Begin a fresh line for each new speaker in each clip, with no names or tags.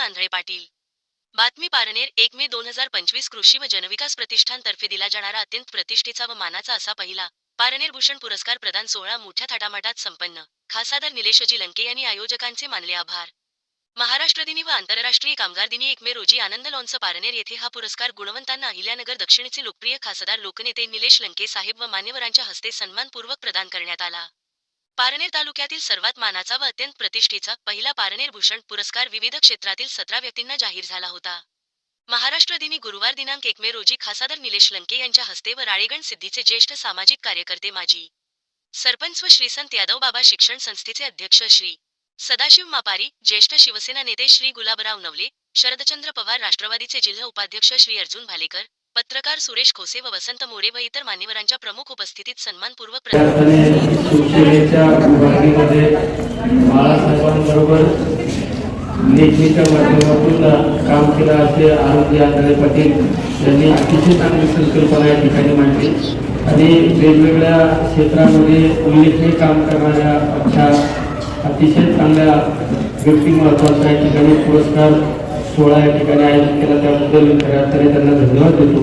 आंधळे पाटील. बातमी पारनेर एक मे दोन हजार पंचवीस कृषी व जनविकास प्रतिष्ठानतर्फे दिला जाणारा अत्यंत प्रतिष्ठेचा व मानाचा असा पहिला पारनेर भूषण पुरस्कार प्रदान सोहळा मोठ्या थाटामाटात संपन्न खासादार निलेशजी लंके यांनी आयोजकांचे मानले आभार. महाराष्ट्र दिनी व आंतरराष्ट्रीय कामगार दिनी एक मे रोजी आनंद लॉन्स पारनेर येथे हा पुरस्कार गुणवंतांना अहिल्यानगर दक्षिणेचे लोकप्रिय खासदार लोकनेते निलेश लंके साहेब व मान्यवरांच्या हस्ते सन्मानपूर्वक प्रदान करण्यात आला. पारनेर तालुक्यातील सर्वात मानाचा व अत्यंत प्रतिष्ठेचा पहिला पारनेर भूषण पुरस्कार विविध क्षेत्रातील सतरा व्यक्तींना जाहीर झाला होता. महाराष्ट्र दिनी गुरुवार दिनांक एक मे रोजी खासादार निलेश लंके यांच्या हस्ते व राळेगण सिद्धीचे ज्येष्ठ सामाजिक कार्यकर्ते माजी सरपंच व श्रीसंत यादव बाबा शिक्षण संस्थेचे अध्यक्ष श्री सदाशिव मापारी ज्येष्ठ शिवसेना नेते श्री गुलाबराव नवले शरदचंद्र पवार राष्ट्रवादीचे जिल्हा उपाध्यक्ष श्री अर्जुन भालेकर पत्रकार सुरेश खोसे व वसंत मोरे व इतर मान्यवरांच्या प्रमुख उपस्थितीत सन्मानपूर्वक प्रदान
बाळासाहेबांबरोबर लेखणीच्या माध्यमातून काम केलं असे आरोग्य आंधळे पाटील यांनी अतिशय चांगली संकल्पना या ठिकाणी मांडली. आणि वेगवेगळ्या क्षेत्रामध्ये उल्लेखनीय काम करणाऱ्या अशा अतिशय चांगल्या व्यक्तिमत्वाचा या ठिकाणी पुरस्कार सोहळा या ठिकाणी आयोजित केला त्याबद्दल खऱ्या अर्थाने त्यांना धन्यवाद देतो.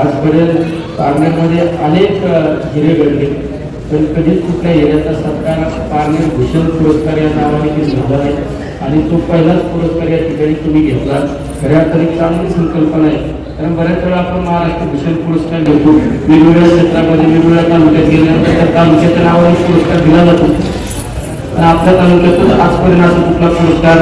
आजपर्यंत पारण्यामध्ये अनेक हिरे घडले पण कधीच कुठल्या हिऱ्याचा सत्कार पारणे भूषण पुरस्कार या नावाने कधी झाला आहे आणि तो पहिलाच पुरस्कार या ठिकाणी तुम्ही घेतला. खऱ्या अर्थाने चांगली संकल्पना आहे. कारण बऱ्याच वेळा आपण महाराष्ट्र भूषण पुरस्कार घेतो. वेगवेगळ्या क्षेत्रामध्ये वेगवेगळ्या तालुक्यात गेल्यानंतर त्या तालुक्याच्या नावाने पुरस्कार दिला जातो. आपल्या तालुक्यातच आजपर्यंत असा कुठला पुरस्कार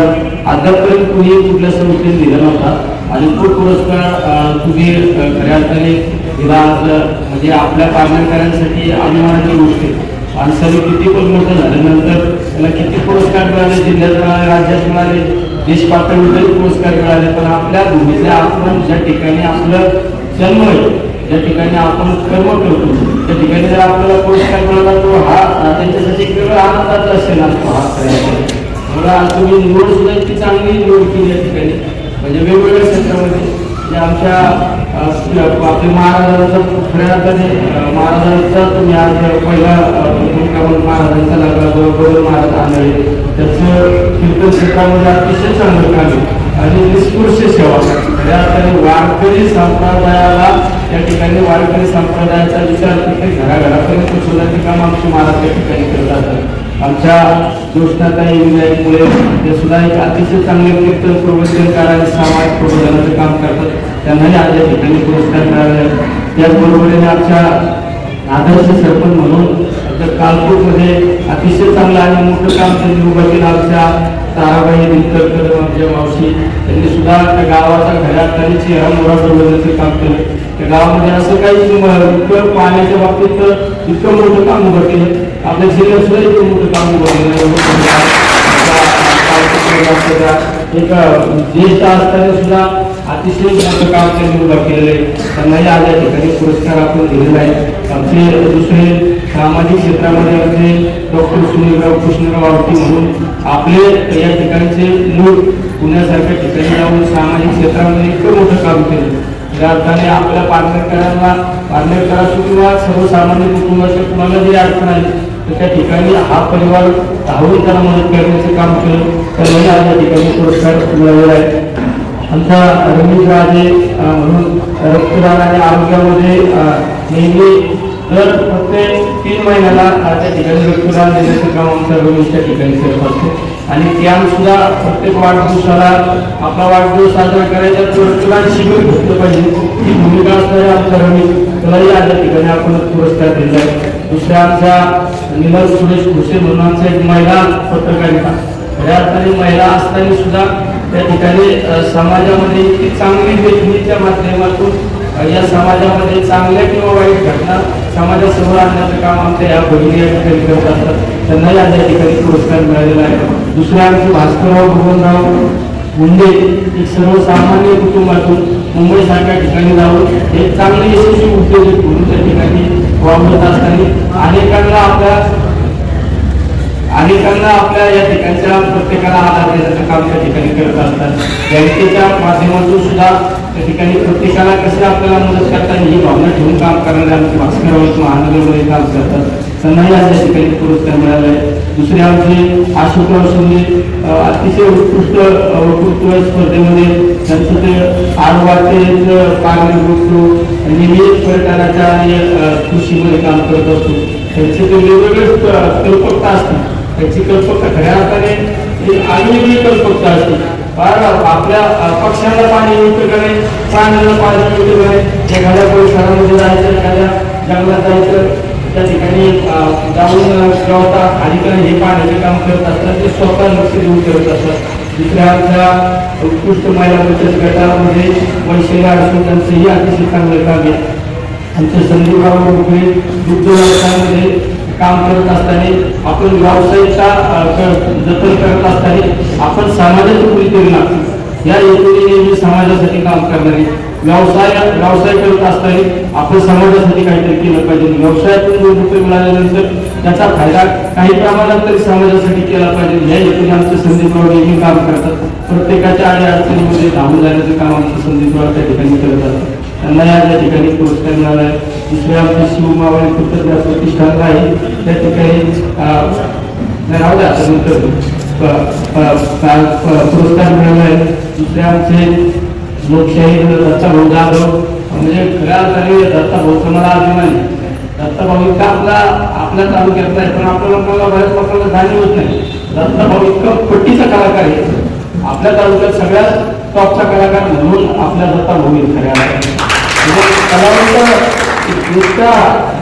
अद्यापर्यंत कुणी कुठल्या संस्थेने दिला नव्हता. आणि तो पुरस्कार तुम्ही खऱ्या अर्थाने दिला म्हणजे आपल्या पारनेरकरांसाठी अभिमानाची गोष्ट आहे. माणसाने किती पण मोठं झाल्यानंतर त्याला किती पुरस्कार मिळाले जिल्ह्यात मिळाले राज्यात मिळाले देश पातळीवरही पुरस्कार मिळाले पण आपल्या भूमीतल्या आपण ज्या ठिकाणी आपलं जन्म आहे ज्या ठिकाणी आपण कर्म करतो त्या ठिकाणी जर आपल्याला पुरस्कार मिळाला तो हा त्यांच्यासाठी केवळ आनंदाचा असेल असतो हा मला तुम्ही निवड सुद्धा इतकी चांगली निवड केली या ठिकाणी. म्हणजे वेगवेगळ्या क्षेत्रामध्ये. जे आमच्या आपले महाराजांचा खऱ्या अर्थाने महाराजांचा तुम्ही आज पहिला भूमिका म्हणून महाराजांचा लागला बरोबर महाराज आंधळे. त्याचं कीर्तन क्षेत्रामध्ये अतिशय चांगलं काम आहे. आणि निस्पृश सेवा. या अर्थाने वारकरी संप्रदायाला या ठिकाणी वारकरी संप्रदायाचा विचार प्रत्येक घराघरापर्यंत शोधायचे काम आमचे महाराज त्या ठिकाणी करत असतात. आमच्या ज्योष्ठाताई विनायकमुळे ते सुद्धा एक अतिशय चांगले कीर्तन प्रवचनकार आणि सामाजिक प्रबोधनाचं काम करतात. त्यांनाही आज या ठिकाणी पुरस्कार मिळाले त्याचबरोबरीने आमच्या आदर्श सरपंच म्हणून तर कालपूरमध्ये अतिशय चांगलं आणि मोठं काम त्यांनी उभं केलं. आमच्या ताराबाई निलकरकर आमच्या मावशी त्यांनी सुद्धा त्या गावाचा घरात त्यांनी चेहरा प्रबोधनाचं काम केलं. त्या गावामध्ये असं काही पाण्याच्या बाबतीत तर इतकं मोठं काम उभं केलं. आपल्या जिल्ह्यात सुद्धा इतकं मोठं काम केलं एक ज्येष्ठ असताना सुद्धा अतिशय मोठं काम त्यांनी उभं केलेलं आहे. त्यांनाही आज या ठिकाणी पुरस्कार आपण दिलेला आहे. आमचे दुसरे सामाजिक क्षेत्रामध्ये आमचे डॉक्टर सुनीलराव कृष्णराव आवटी म्हणून आपले या ठिकाणचे मूळ पुण्यासारख्या ठिकाणी जाऊन सामाजिक क्षेत्रामध्ये इतकं मोठं काम केलं. त्या अर्थाने आपल्या पारनेरकरांना पारनेरकर असो किंवा सर्वसामान्य कुटुंबाच्या कुणाला जरी अडचण आहे त्या ठिकाणी हा परिवार धावून त्यांना मदत करण्याचं काम केलं. त्यांनाही आज या ठिकाणी पुरस्कार मिळालेला आहे. आमचा रमेश राजे म्हणून रक्तदान आणि आरोग्यामध्ये नेहमी दर फक्त तीन महिन्याला त्या ठिकाणी रक्तदान देण्याचं काम आमचा रमेश त्या ठिकाणी करत असतो. आणि त्यानुसार प्रत्येक वाढदिवसाला आपला वाढदिवस साजरा करायचा तर रक्तदान शिबिर घेतलं पाहिजे. ही भूमिका असणारे आमच्या रमेश त्यालाही आज या ठिकाणी आपण पुरस्कार दिला आहे. दुसऱ्या आमच्या निमल सुरेश भुसे म्हणून आमचा एक महिला पत्रकारिता. या अर्थाने महिला असताना सुद्धा त्या ठिकाणी समाजामध्ये इतकी चांगली लेखणीच्या माध्यमातून या समाजामध्ये चांगल्या किंवा वाईट घटना समाजासमोर आणण्याचं काम आमच्या या भगिनी या ठिकाणी करत असतात. त्यांनाही आज या ठिकाणी पुरस्कार मिळालेला आहे. दुसऱ्या आमचे भास्करराव भगवंतराव मुंडे एक सर्वसामान्य कुटुंबातून मुंबईसारख्या ठिकाणी जाऊन एक चांगले यशस्वी उद्योजक म्हणून त्या ठिकाणी वावरत असताना अनेकांना आपल्या अनेकांना आपल्या या ठिकाणच्या प्रत्येकाला आधार देण्याचं काम त्या ठिकाणी करत असतात. बँकेच्या माध्यमातून सुद्धा त्या ठिकाणी प्रत्येकाला कसे आपल्याला मदत करता ही भावना ठेवून काम करणारे आमचे भास्कर महानगरमध्ये काम करतात. त्यांनाही आज या ठिकाणी पुरस्कार मिळाला आहे. दुसरे आमचे अशोकराव शिंदे अतिशय उत्कृष्ट वक्तृत्व स्पर्धेमध्ये त्यांचं ते आडवाटे पारणे बघतो आणि आणि कृषीमध्ये काम करत असतो त्यांचे ते वेगवेगळे कल्पकता असते त्याची कल्पकता खऱ्या अर्थाने ही कल्पकता असते. फार आपल्या अ, पाणी युक्त करणे प्राण्याला पाणी युक्त करणे एखाद्या परिसरामध्ये जायचं एखाद्या जंगलात जायचं त्या ठिकाणी जाऊन जेव्हा अधिकारी हे पाण्याचे काम करत असतात ते स्वतः लक्ष देऊन करत असतात. दुसऱ्या उत्कृष्ट महिला बचत गटामध्ये वैशाली अडसून त्यांचंही अतिशय चांगलं काम आहे. आमचे संदीपराव रुपये दुग्ध व्यवसायामध्ये काम करत असताना आपण व्यावसायिकता जतन करत असताना आपण समाजाची कुणीतरी लागतो या हेतूने नेहमी समाजासाठी काम करणारे. व्यवसाय व्यवसाय करत असताना आपण समाजासाठी काहीतरी केलं पाहिजे. व्यवसायातून दोन रुपये मिळाल्यानंतर त्याचा फायदा काही प्रमाणात तरी समाजासाठी केला पाहिजे. या हेतूने आमचे संदीपराव नेहमी काम करतात. प्रत्येकाच्या आणि अडचणीमध्ये धावून जाण्याचं काम आमचे संदीपराव त्या ठिकाणी करत असतात त्यांना या त्या ठिकाणी पुरस्कार मिळाला आहे. दुसरे आमचे शिवमावळे कृतज्ञ प्रतिष्ठान आहे. त्या ठिकाणी राहू द्या आता नंतर. पुरस्कार मिळाला आहे. दुसरे आमचे लोकशाही दत्ता भाऊ जाधव. म्हणजे खऱ्या अर्थाने दत्ता भाऊ मला अभिमानी आहे भाऊ इतका आपला आपल्या तालुक्यातला आहे पण आपल्या लोकांना बऱ्याच लोकांना जाणीव होत नाही. दत्ता भाऊ इतका पट्टीचा कलाकार आहे. आपल्या तालुक्यात सगळ्यात टॉपचा कलाकार म्हणून आपल्या दत्ता भाऊ खऱ्या म्हणजे कलावंत नुसता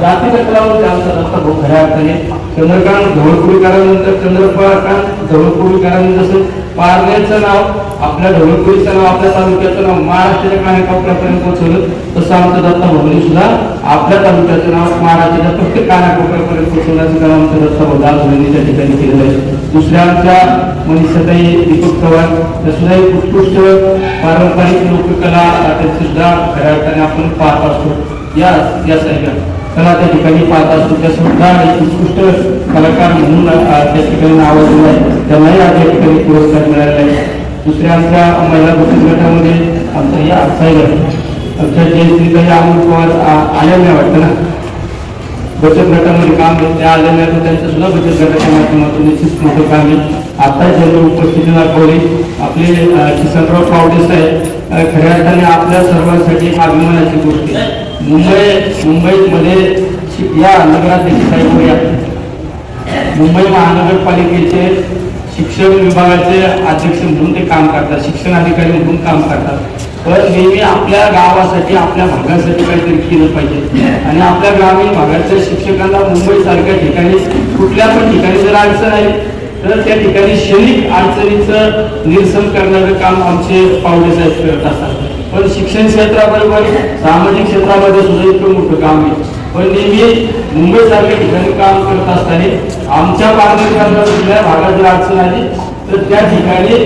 जातीचा कलावंत आमचा दत्ता भाऊ खऱ्या अर्थाने. चंद्रकांत धवळपुरीकरांनंतर चंद्रकांत धवळपुरीकरांनी जसं पारनेरचं नाव आपल्या ढवळपुरीचं नाव आपल्या तालुक्याचं नाव महाराष्ट्राच्या कानाकोपऱ्यापर्यंत पोहोचवलं तसं आमचं दत्ता भाऊनी सुद्धा आपल्या तालुक्याचं नाव महाराष्ट्राच्या प्रत्येक कानाकोपऱ्यापर्यंत पोहोचवण्याचं काम आमचं दत्ता भाऊ त्या ठिकाणी केलेलं आहे. दुसऱ्या आमच्या मनीषाताई दीपक पवार त्या सुद्धा एक उत्कृष्ट पारंपरिक लोककला त्यांची सुद्धा खऱ्या अर्थाने आपण पाहत असतो. या या साईडला कला त्या ठिकाणी पाहत असतो त्या सुद्धा एक उत्कृष्ट कलाकार म्हणून त्या ठिकाणी नाव दिलं आहे. त्यांनाही आज या ठिकाणी पुरस्कार मिळालेला आहे. दुसऱ्या आमच्या महिला बचत गटामध्ये आमचा या असायला आमच्या जयश्रीताई अमोल पवार आ- आल्या नाही वाटतं ना? बचत गटामध्ये काम आहे, त्या आलेल्या आहेत, त्यांचं सुद्धा बचत गटाच्या माध्यमातून निश्चित मोठं काम आहे. आता ज्यांनी उपस्थिती दाखवली आपले किसनराव पावडे साहेब खऱ्या अर्थाने आपल्या सर्वांसाठी अभिमानाची गोष्ट आहे. मुंबई मुंबईमध्ये या नगराध्यक्ष साहेब मुंबई महानगरपालिकेचे शिक्षण विभागाचे अध्यक्ष म्हणून ते काम करतात शिक्षण अधिकारी म्हणून काम करतात. पण नेहमी आपल्या गावासाठी आपल्या भागासाठी काहीतरी केलं पाहिजे. आणि आपल्या ग्रामीण भागाच्या शिक्षकांना मुंबईसारख्या ठिकाणी कुठल्या पण ठिकाणी जर अडचण आहे तर त्या ठिकाणी शैलिक अडचणीचं निरसन करणारं काम आमचे पावले साहेब करत असतात. पण शिक्षण क्षेत्राबरोबर सामाजिक क्षेत्रामध्ये सुद्धा इतकं मोठं काम आहे. पण नेहमी मुंबईसारख्या ठिकाणी काम करत असताना आमच्या पारदर्शकांना कुठल्या भागात जर अडचण आली तर त्या ठिकाणी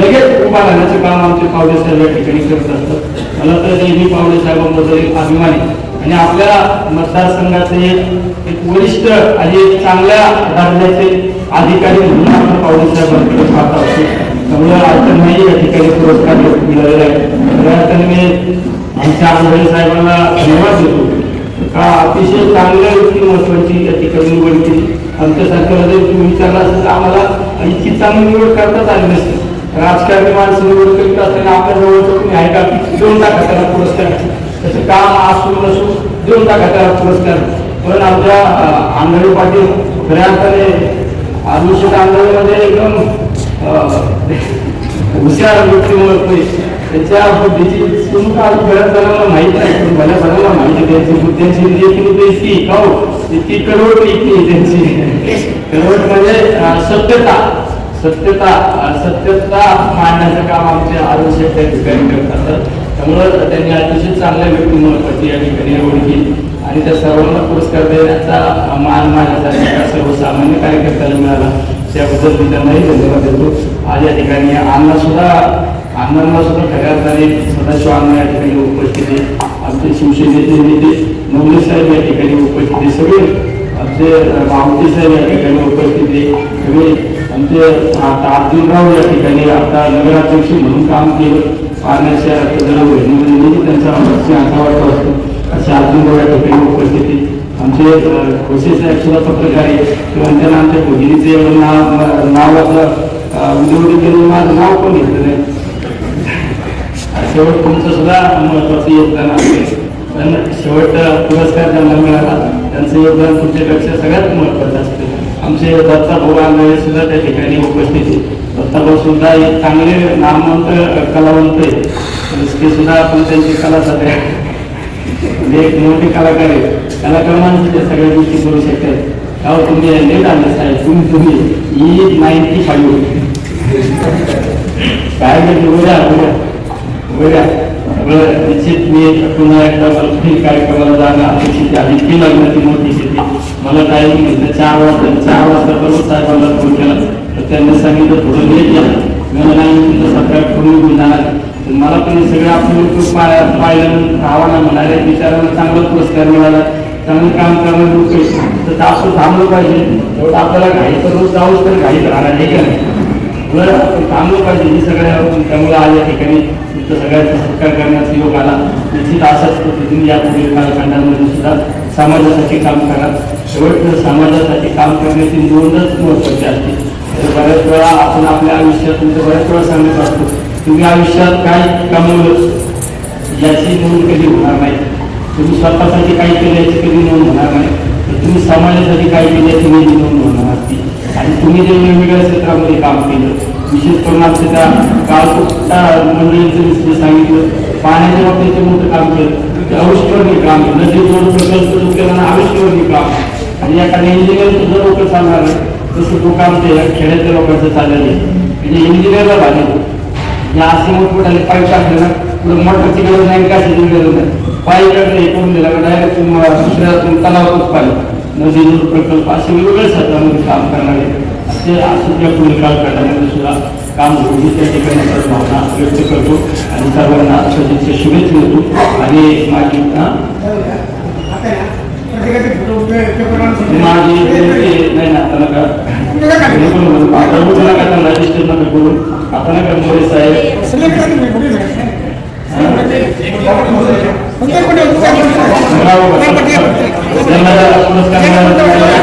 लगेच उभा राहण्याचं काम आमचे पावले साहेब या ठिकाणी करत असतात. मला तर नेहमी पावले साहेबांबद्दल एक अभिमान आहे. आणि आपल्या मतदारसंघाचे एक वरिष्ठ आणि एक चांगल्या दर्जाचे अधिकारी म्हणून आपण पावले साहेबांकडे पाहत असतो त्यामुळे आज नाही या ठिकाणी पुरस्कार मिळालेला आहे. खऱ्या अर्थाने मी आमच्या आंधळे साहेबांना धन्यवाद देतो. का अतिशय चांगल्या व्यक्ती महत्वाची या ठिकाणी निवड केली आमच्यासारख्याला जर तुम्ही विचारला असेल तर आम्हाला इतकी चांगली निवड करताच आली नसते. राजकारणी माणसं निवड करीत असताना आपल्या जवळचं तुम्ही आहे का? देऊन टाका त्याला पुरस्कार त्याचं काम असू नसू देऊन टाका त्याला पुरस्कार पण आमच्या अं, आंधळे पाटील खऱ्या अर्थाने आदर्श आंधळेमध्ये एकदम हुशार व्यक्तीमुळे आहे त्याच्या बुद्धीची तुमका आज बऱ्याच जणांना माहीत नाही पण बऱ्याच जणांना माहिती त्यांची बुद्ध्यांची देखील बेसी हो ती कडवट इतकी त्यांची. कडवट म्हणजे सत्यता. सत्यता सत्यता मांडण्याचं काम आमचे आदर्श त्या ठिकाणी करतात. त्यामुळं त्यांनी अतिशय चांगल्या व्यक्तिमत्वाची या ठिकाणी निवड केली आणि त्या सर्वांना पुरस्कार देण्याचा मान माझ्यासारख्या सर्वसामान्य कार्यकर्त्याला मिळाला. त्याबद्दल मी त्यांनाही धन्यवाद देतो. आज या ठिकाणी अण्णा सुद्धा अण्णांना सुद्धा खऱ्या सदाशिव अण्णा या ठिकाणी उपस्थित आहे आमचे शिवसेनेचे नेते नवले साहेब या ठिकाणी उपस्थित आहे सगळे आमचे मावती साहेब या ठिकाणी उपस्थित आहे सगळे आमचे आता अर्जुनराव या ठिकाणी आता नगराध्यक्ष म्हणून काम केलं. पाण्याच्या जरा वहिनीमध्ये त्यांचा अवश्य अंगावर असतो असे अर्जुनराव या ठिकाणी उपस्थित आहे आमचे खोसे साहेब सुद्धा पत्रकार आहे किंवा आमच्या भगिनीचे नाव नावाचं निवडून केलं माझं नाव पण घेतलं नाही. शेवट तुमचं सुद्धा महत्वाचं योगदान आहे. पण शेवट पुरस्कार ज्यांना मिळाला त्यांचं योगदान तुमच्यापेक्षा सगळ्यात महत्वाचं असते. आमचे दत्ता भाऊ आंधळे सुद्धा त्या ठिकाणी उपस्थित आहे. दत्ता भाऊ सुद्धा एक चांगले नामवंत कलावंत आहे. ते सुद्धा आपण त्यांची कला सध्या एक मोठे कलाकार आहे. कलाकार माणसं ते सगळ्या गोष्टी करू शकतात. अहो तुम्ही लेट साहेब तुम्ही तुम्ही. ई काय म्हणजे उद्या उद्या उद्या निश्चित मी पुन्हा एकदा कार्यक्रमाला जाणं अपेक्षित आहे लग्न ती मोठी शेती. मला टाईम चार वाजता चार वाजता बरोबर साहेबांना फोन केला. तर त्यांनी सांगितलं थोडं लेट झालं. नाही तुमचं सकाळ जाणार तर मला पण सगळं आपलं पाहिल्यानंतर आव्हानं म्हणाले बिचारांना चांगला पुरस्कार मिळाला. चांगलं काम करणं लोक तर आपण थांबलं पाहिजे एवढं आपल्याला घाई तर रोज जाऊच तर घाई राहणार नाही का नाही बरं आपण थांबलं पाहिजे ही सगळ्या त्यामुळं आज या ठिकाणी तुमचं सगळ्यांचा सत्कार करण्याचा योग आला निश्चित अशाच तुम्ही या पुढील कालखंडामध्ये सुद्धा समाजासाठी काम करा शेवट समाजासाठी काम करण्याची नोंदच महत्वाची असते तर बऱ्याच वेळा आपण आपल्या आयुष्यात तुमचं बऱ्याच वेळा सांगत असतो तुम्ही आयुष्यात काय कमवलं? याची नोंद कधी होणार नाही? तुम्ही स्वतःसाठी काही केलं याची कधी नोंद होणार नाही. तर तुम्ही समाजासाठी काही केलं याची वेगळी नोंद होणार नाही. आणि तुम्ही जे वेगवेगळ्या क्षेत्रामध्ये काम केलं विशेष करून आमच्या त्या गावच्या मंडळींचं मी सांगितलं पाण्याच्या बाबतीत ते मोठं काम केलं ते अविष्करणीय काम नदी जोड प्रकल्प जो केला ना काम आणि एखाद्या इंजिनिअरचं जर लोक चालणार तसं तो काम ते खेड्यातल्या लोकांचं चाललेलं आहे. म्हणजे इंजिनिअरला भाजी या असे मोठमोठ्याने पाईप टाकले ना पुढे मोटरची गरज नाही का शेती गरज नाही. पाईप टाकले हे करून दिला डायरेक्ट दुसऱ्या तलावातच पाणी. नदी दूर प्रकल्प असे वेगवेगळ्या क्षेत्रामध्ये काम करणारे. असे असुद्या पुढील कालखंडामध्ये सुद्धा काम होईल. त्या ठिकाणी सर्व भावना व्यक्त करतो आणि सर्वांना सदिच्छा शुभेच्छा देतो. आणि माझी माझी नाही ना आता नका. आता बघू नका त्यांना register नका करू आता नका मोरे साहेब. त्यांना पुरस्कार मिळाला